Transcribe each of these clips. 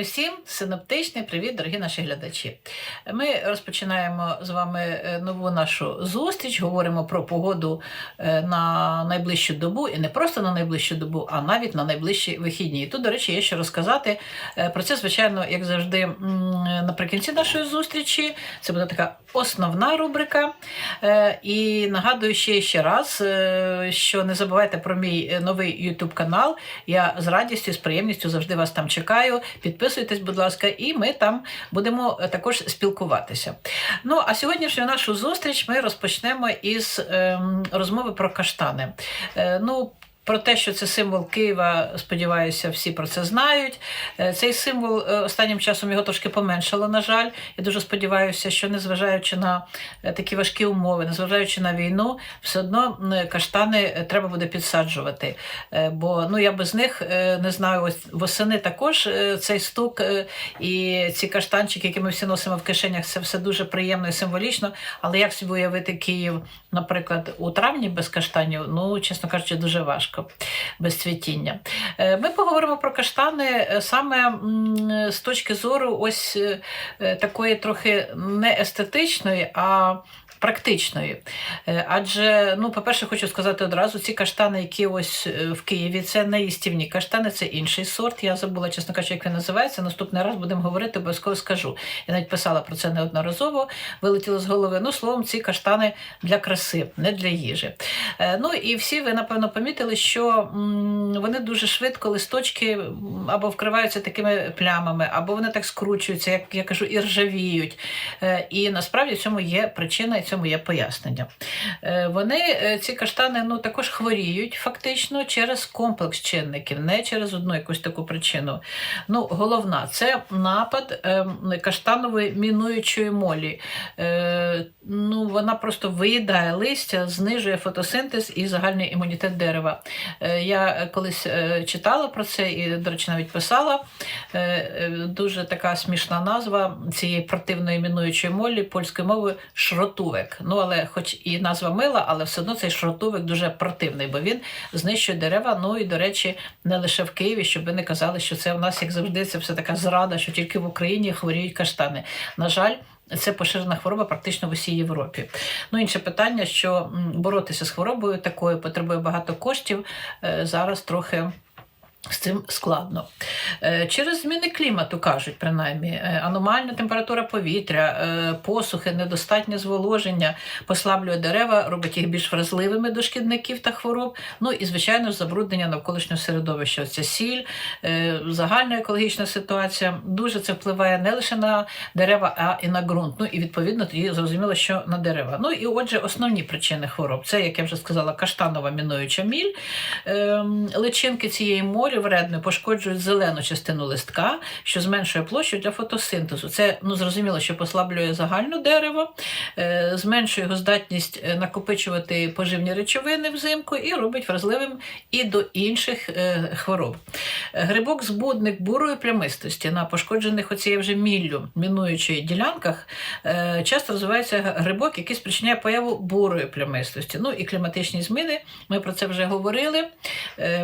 Усім синоптичний привіт, дорогі наші глядачі. Ми розпочинаємо з вами е, нову нашу зустріч. Говоримо про погоду е, на найближчу добу, і не просто на найближчу добу, а навіть на найближчі вихідні. І тут, до речі, є що розказати Е, про це, звичайно, як завжди, наприкінці нашої зустрічі. Це буде така основна рубрика. І нагадую ще ще раз, що не забувайте про мій новий YouTube канал. Я з радістю, з приємністю завжди вас там чекаю. Підписуйтесь, будь ласка, і ми там будемо е, також спілкуватися. Ну, а сьогоднішню нашу зустріч ми розпочнемо із е, розмови про каштани. Е, ну, про те, що це символ Києва, сподіваюся, всі про це знають. Е, Цей символ е, останнім часом його трошки поменшало, на жаль. Я дуже сподіваюся, що незважаючи на е, такі важкі умови, незважаючи на війну, все одно каштани треба буде підсаджувати. Бо ну я без них не знаю, ось восени також цей стук і ці каштанчики, які ми всі носимо в кишенях, це все дуже приємно і символічно. Але як собі уявити Київ, наприклад, у травні без каштанів, ну чесно кажучи, дуже важко без цвітіння. Е, Ми поговоримо про каштани е, саме з точки зору ось е, такої трохи не естетичної, а практичної. Е, Адже, ну, по-перше, хочу сказати одразу, ці каштани, які ось е, в Києві, це не їстівні каштани, це інший сорт. Я забула, чесно кажучи, як він називається. Наступний раз будемо говорити, обов'язково скажу. Я навіть писала про це неодноразово, вилетіло з голови. Ну, словом, ці каштани для краси, не для їжі. Е, Ну і всі ви, напевно, помітили, що вони дуже швидко листочки або вкриваються такими плямами, або вони так скручуються, як я кажу, і ржавіють. І насправді в цьому є причина цьому є пояснення. Е, Вони, е, ці каштани, ну також хворіють фактично через комплекс чинників, не через одну якусь таку причину. Ну, головна це напад ем, каштанової мінуючої молі. Е, ну, вона просто виїдає листя, знижує фотосинтез і загальний імунітет дерева. Я колись читала про це і, до речі, навіть писала. Дуже така смішна назва цієї противної мінуючої молі польською мовою шротувек. Ну, але хоч і назва мила, але все одно цей шротувек дуже противний, бо він знищує дерева. Ну і, до речі, не лише в Києві, щоб ви не казали, що це у нас, як завжди, це все така зрада, що тільки в Україні хворіють каштани. На жаль. Це поширена хвороба практично в усій Європі. Ну, інше питання, що боротися з хворобою такою потребує багато коштів. Е, Зараз трохи. З цим складно. Е, Через зміни клімату кажуть, принаймні, е, аномальна температура повітря, е, посухи, недостатнє зволоження послаблює дерева, робить їх більш вразливими до шкідників та хвороб. Ну і, звичайно забруднення навколишнього середовища. Це сіль, загальна екологічна ситуація. Дуже це впливає не лише на дерева, а і на ґрунт. Ну і відповідно тоді зрозуміло, що на дерева. Ну і отже, основні причини хвороб. Це, як я вже сказала, каштанова мінуюча міль. Ем, Личинки цієї морі вредної пошкоджують зелену частину листка, що зменшує площу для фотосинтезу. Це ну зрозуміло, що послаблює загальну дерево, е, зменшує його здатність е, накопичувати поживні речовини взимку і робить вразливим і до інших е, хвороб. Грибок збудник бурої плямистості на пошкоджених оцією вже міллю мінуючої ділянках часто розвивається грибок, який спричиняє появу бурої плямистості. Ну і кліматичні зміни, ми про це вже говорили.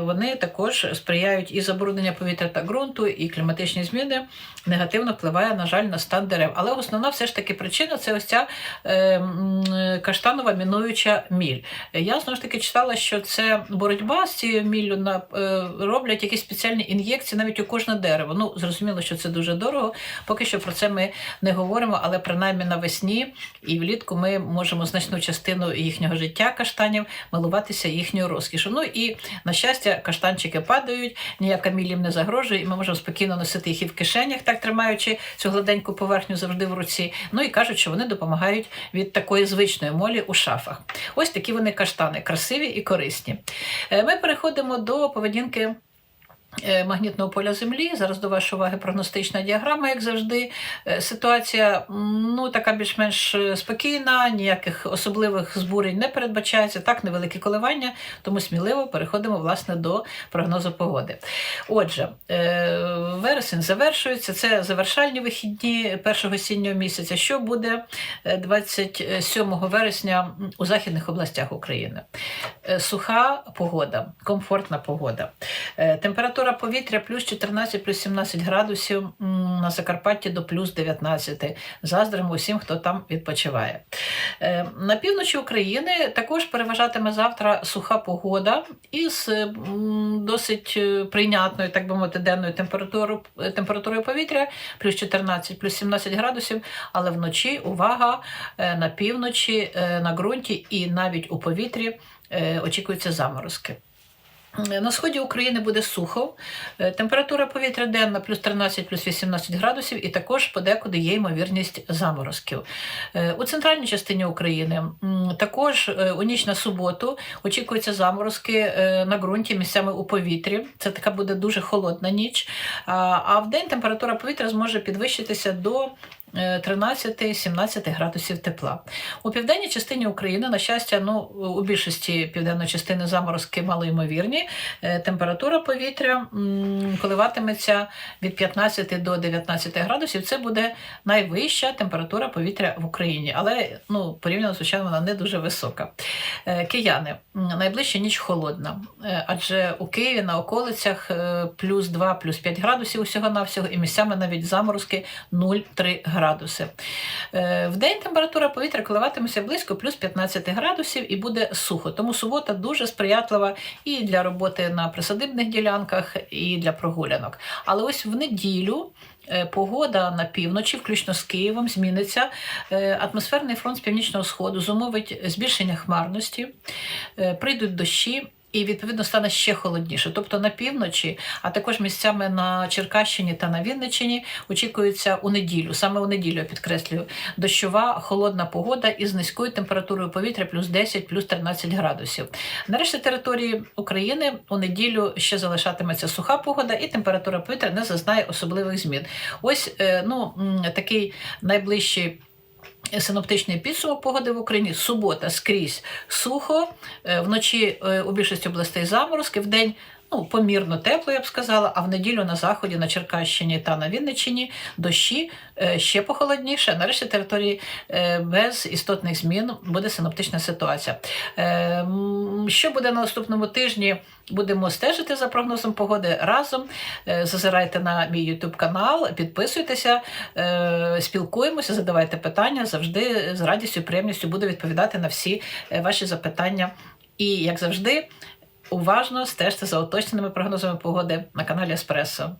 Вони також сприяють і забруднення повітря та ґрунту, і кліматичні зміни негативно впливає, на жаль, на стан дерев. Але основна все ж таки причина це ось ця е, каштанова мінуюча міль. Я знову ж таки читала, що це боротьба з цією міллю на е, роблять якісь спеціальні ін'єкції навіть у кожне дерево. Ну зрозуміло, що це дуже дорого. Поки що про це ми не говоримо, але принаймні навесні і влітку ми можемо значну частину їхнього життя каштанів милуватися їхньою розкішу. Ну і на щастя, каштанчики падають, ніяка міль не загрожує, і ми можемо спокійно носити їх і в кишенях, так тримаючи цю гладеньку поверхню завжди в руці. Ну і кажуть, що вони допомагають від такої звичної молі у шафах. Ось такі вони каштани, красиві і корисні. Е, Ми переходимо до поведінки. Е, Магнітного поля Землі. Зараз до вашої уваги прогностична діаграма, як завжди. Е, Ситуація ну, така більш-менш е, спокійна, ніяких особливих збурень не передбачається, так, невеликі коливання, тому сміливо переходимо власне, до прогнозу погоди. Отже, вересень завершується, це завершальні вихідні першого осіннього місяця. Що буде е, 27 вересня у західних областях України? суха погода, комфортна погода. Е, Температура повітря плюс 14, плюс 17 градусів на Закарпатті до плюс 19. Заздримо усім, хто там відпочиває. Е, На півночі України також переважатиме завтра суха погода із е, досить е, прийнятною, так би мовити, денною температурою, температурою повітря, плюс 14, плюс 17 градусів, але вночі увага е, на півночі, е, на ґрунті і навіть у повітрі е, очікуються заморозки. На сході України буде сухо. Е, Температура повітря денна плюс 13, плюс 18 градусів, і також подекуди є ймовірність заморозків. Е, У центральній частині України також е, у ніч на суботу очікуються заморозки на ґрунті місцями у повітрі. Це така буде дуже холодна ніч. А в день температура повітря зможе підвищитися до 13-17 градусів тепла. У південній частині України, на щастя, ну у більшості південної частини заморозки малоймовірні. Е, Температура повітря коливатиметься від 15 до 19 градусів. Це буде найвища температура повітря в Україні, але ну порівняно звичайно вона не дуже висока. Е, Кияни, найближча ніч холодна, е, адже у Києві на околицях плюс 2, плюс 5 градусів усього навсього і місцями навіть заморозки 0,3 градуси. Е, В день температура повітря коливатиметься близько плюс 15 градусів і буде сухо. Тому субота дуже сприятлива і для роботи на присадибних ділянках, і для прогулянок. Але ось в неділю. е, Погода на півночі, включно з Києвом, зміниться. Е, Атмосферний фронт з північного сходу зумовить збільшення хмарності, прийдуть дощі. І відповідно стане ще холодніше. Тобто на півночі, а також місцями на Черкащині та на Вінниччині очікується у неділю, саме у неділю я підкреслюю, дощова холодна погода із низькою температурою повітря плюс 10, плюс 13 градусів. На решті території України у неділю ще залишатиметься суха погода, і температура повітря не зазнає особливих змін. Ось е, ну такий найближчий. Синоптичний підсумок погоди в Україні. Субота скрізь сухо, е, вночі е, у більшості областей заморозки, в день ну, помірно тепло, я б сказала, а в неділю на заході, на Черкащині та на Вінниччині дощі е, ще похолодніше. Нарешті території е, без істотних змін буде синоптична ситуація. Е, Що буде на наступному тижні? Будемо стежити за прогнозом погоди разом. Зазирайте на мій YouTube канал, підписуйтеся, спілкуємося, задавайте питання. Завжди з радістю приємністю буду відповідати на всі ваші запитання. І, як завжди, уважно стежте за уточненими прогнозами погоди на каналі Еспресо.